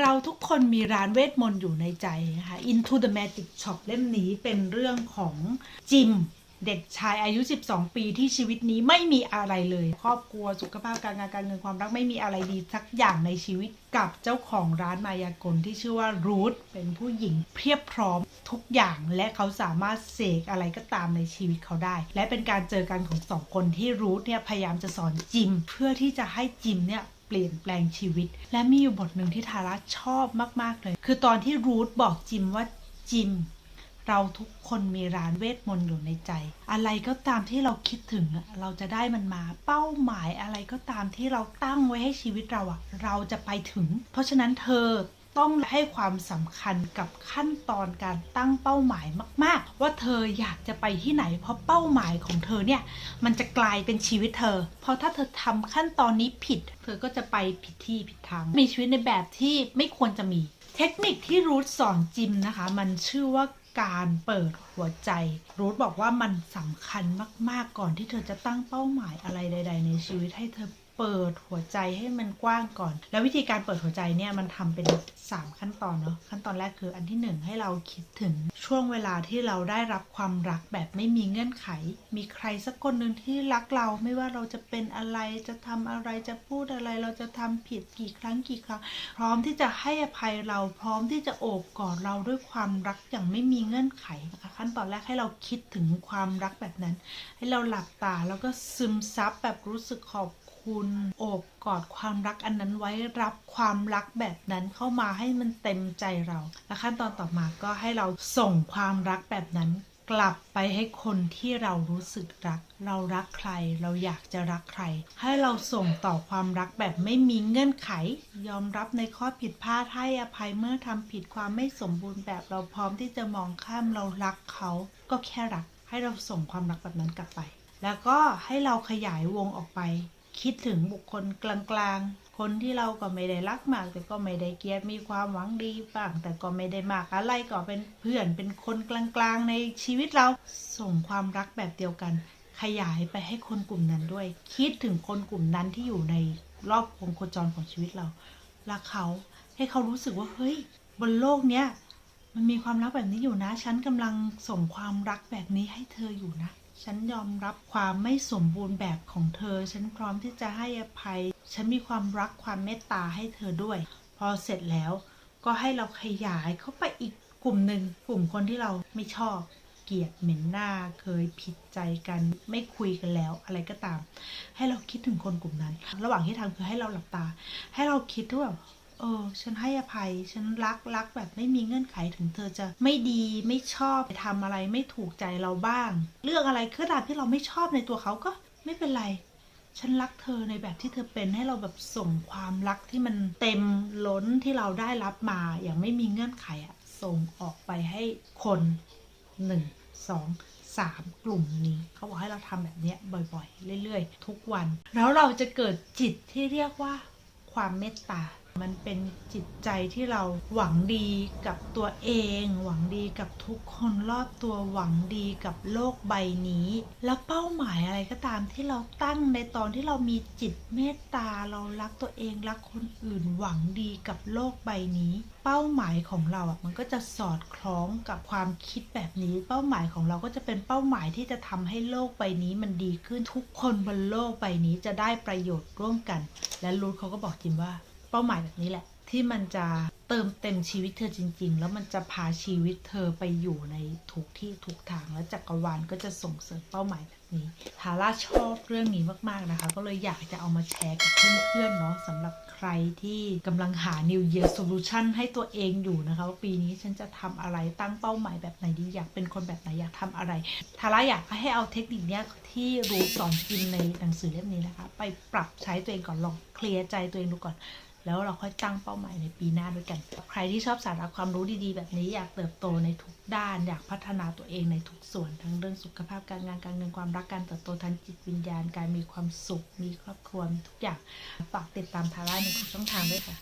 เราทุกคนมีร้านเวทมนต์อยู่ในใจนะคะ Into the Magic Shop เล่มนี้เป็นเรื่องของจิม เด็กชายอายุ 12 ปีที่ชีวิตนี้ไม่มีอะไรเลย ครอบครัวสุขภาพการงานการเงินความรักไม่มีอะไรดีสักอย่างในชีวิตกับเจ้าของร้านมายากลที่ชื่อว่ารูทเป็นผู้หญิงเพียบพร้อมทุกอย่างและเขาสามารถเสกอะไรก็ตามในชีวิตเขาได้ และเป็นการเจอกันของสองคนที่รูทเนี่ยพยายามจะสอนจิม เพื่อที่จะให้จิมเนี่ย เปลี่ยนแปลงชีวิต และมีอยู่บทหนึ่งที่ทาร่าชอบมาก ๆ เลย คือตอนที่รูทบอกจิมว่าจิม เราทุกคนมีร้านเวทมนต์อยู่ในใจ อะไรก็ตามที่เราคิดถึงอะเราจะได้มันมา เป้าหมายอะไรก็ตามที่เราตั้งไว้ให้ชีวิตเราอะเราจะไปถึง เพราะฉะนั้นเธอ ต้องให้ความสำคัญกับขั้นตอนการตั้งเป้าหมายมาก ๆ ว่าเธออยากจะไปที่ไหน เพราะเป้าหมายของเธอเนี่ยมันจะกลายเป็นชีวิตเธอ เพราะถ้าเธอทำขั้นตอนนี้ผิด เธอก็จะไปผิดที่ผิดทาง มีชีวิตในแบบที่ไม่ควรจะมี เทคนิคที่รูทสอนจิมนะคะ มันชื่อว่าการเปิดหัวใจ รูทบอกว่ามันสำคัญมาก ๆ ก่อนที่เธอจะตั้งเป้าหมายอะไรใด ๆ ในชีวิตให้เธอ เปิดหัวใจให้มันกว้างก่อน แล้ววิธีการเปิดหัวใจเนี่ยมันทำเป็น 3 ขั้นตอนเนาะขั้นตอนแรกคืออันที่ 1 ให้เราคิดถึงช่วงเวลาที่เราได้รับความรักแบบไม่มีเงื่อนไข มีใครสักคนหนึ่งที่รักเราไม่ว่าเราจะเป็นอะไรจะทำอะไรจะพูดอะไร เราจะทำผิดกี่ครั้งกี่ครั้ง พร้อมที่จะให้อภัยเราพร้อมที่จะโอบกอดเราด้วยความรักอย่างไม่มีเงื่อนไขนะคะขั้นตอนแรกให้เราคิดถึงความรักแบบนั้น ให้เราหลับตาแล้วก็ซึมซับแบบรู้สึกขอบ คุณโอบกอดความรักอันนั้นไว้รับความรักแบบนั้นเข้ามาให้มันเต็มใจเรา และขั้นตอนต่อมาก็ให้เราส่งความรักแบบนั้นกลับไปให้คนที่เรารู้สึกรัก เรารักใคร เราอยากจะรักใคร ให้เราส่งต่อความรักแบบไม่มีเงื่อนไข ยอมรับในข้อผิดพลาดให้อภัยเมื่อทำผิดความไม่สมบูรณ์แบบเราพร้อมที่จะมองข้ามเรารักเขา ก็แค่รัก ให้เราส่งความรักแบบนั้นกลับไป แล้วก็ให้เราขยายวงออกไป คิดถึงบุคคลกลางๆ คนที่เราก็ไม่ได้รักมาก แต่ก็ไม่ได้เกลียดมีความหวังดีบ้าง แต่ก็ไม่ได้มากอะไรก็เป็นเพื่อนเป็นคนกลางๆ ในชีวิตเราส่งความรักแบบเดียวกัน ขยายไปให้คนกลุ่มนั้นด้วย คิดถึงคนกลุ่มนั้นที่อยู่ในรอบวงโคจรของชีวิตเรารักเขาให้เขารู้สึกว่าเฮ้ย บนโลกเนี้ยมันมีความรักแบบนี้อยู่นะ ฉันกำลังส่งความรักแบบนี้ให้เธออยู่นะ ฉันยอมรับความไม่สมบูรณ์แบบของเธอ ฉันพร้อมที่จะให้อภัย ฉันมีความรักความเมตตาให้เธอด้วย พอเสร็จแล้วก็ให้เราขยายเข้าไปอีกกลุ่มหนึ่งกลุ่มคนที่เราไม่ชอบ เกลียดเหม็นหน้าเคยผิดใจกันไม่คุยกันแล้วอะไรก็ตาม ให้เราคิดถึงคนกลุ่มนั้น ระหว่างที่ทำคือให้เราหลับตา ให้เราคิดว่าแบบ เออ ฉันให้อภัย ฉันรักรักแบบไม่มีเงื่อนไขถึงเธอจะไม่ดีไม่ชอบทำอะไรไม่ถูกใจเราบ้าง เรื่องอะไรก็ตามที่เราไม่ชอบในตัวเขาก็ไม่เป็นไร ฉันรักเธอในแบบที่เธอเป็นให้เราแบบส่งความรักที่มันเต็มล้นที่เราได้รับมาอย่างไม่มีเงื่อนไขอะส่งออกไปให้คนหนึ่งสองสามกลุ่มนี้เขาบอกให้เราทำแบบเนี้ยบ่อยๆ เรื่อยๆ ทุกวัน แล้วเราจะเกิดจิตที่เรียกว่าความเมตตา มันเป็นจิตใจที่เราหวังดีกับตัวเอง หวังดีกับทุกคนรอบตัวหวังดีกับโลกใบนี้ แล้วเป้าหมายอะไรก็ตามที่เราตั้งในตอนที่เรามีจิตเมตตาเรารักตัวเองรักคนอื่นหวังดีกับโลกใบนี้ เป้าหมายของเราอะมันก็จะสอดคล้องกับความคิดแบบนี้ เป้าหมายของเราก็จะเป็นเป้าหมายที่จะทำให้โลกใบนี้มันดีขึ้นทุกคนบนโลกใบนี้จะได้ประโยชน์ร่วมกัน และรูทเขาก็บอกจิมว่า เป้าหมายแบบนี้แหละ ที่มันจะเติมเต็มชีวิตเธอจริง ๆ แล้วมันจะพาชีวิตเธอไปอยู่ในทุกที่ทุกทางแล้วจักรวาลก็จะส่งเสริมเป้าหมายแบบนี้ทาร่าชอบเรื่องนี้มากๆนะคะ ก็เลยอยากจะเอามาแชร์กับเพื่อนๆเนาะสำหรับใครที่กำลังหา New Year Solution ให้ตัวเองอยู่นะคะว่าปีนี้ฉันจะทำอะไรตั้งเป้าหมายแบบไหนดีอยากเป็นคนแบบไหนอยากทำอะไรทาร่าอยากให้เอาเทคนิคเนี้ยที่รู้สอนกินในหนังสือเล่มนี้นะคะ ไปปรับใช้ตัวเองก่อนลองเคลียร์ใจตัวเองดูก่อน แล้วเราค่อยตั้งเป้าหมายในปีหน้าด้วยกัน ใครที่ชอบสาระความรู้ดีๆ แบบนี้อยากเติบโตในทุกด้าน อยากพัฒนาตัวเองในทุกส่วน ทั้งเรื่องสุขภาพการงานการเงินความรักการเติบโตทางจิตวิญญาณการมีความสุข มีครอบครัวทุกอย่างฝากติดตามทาร่าในทุกช่องทางด้วยค่ะ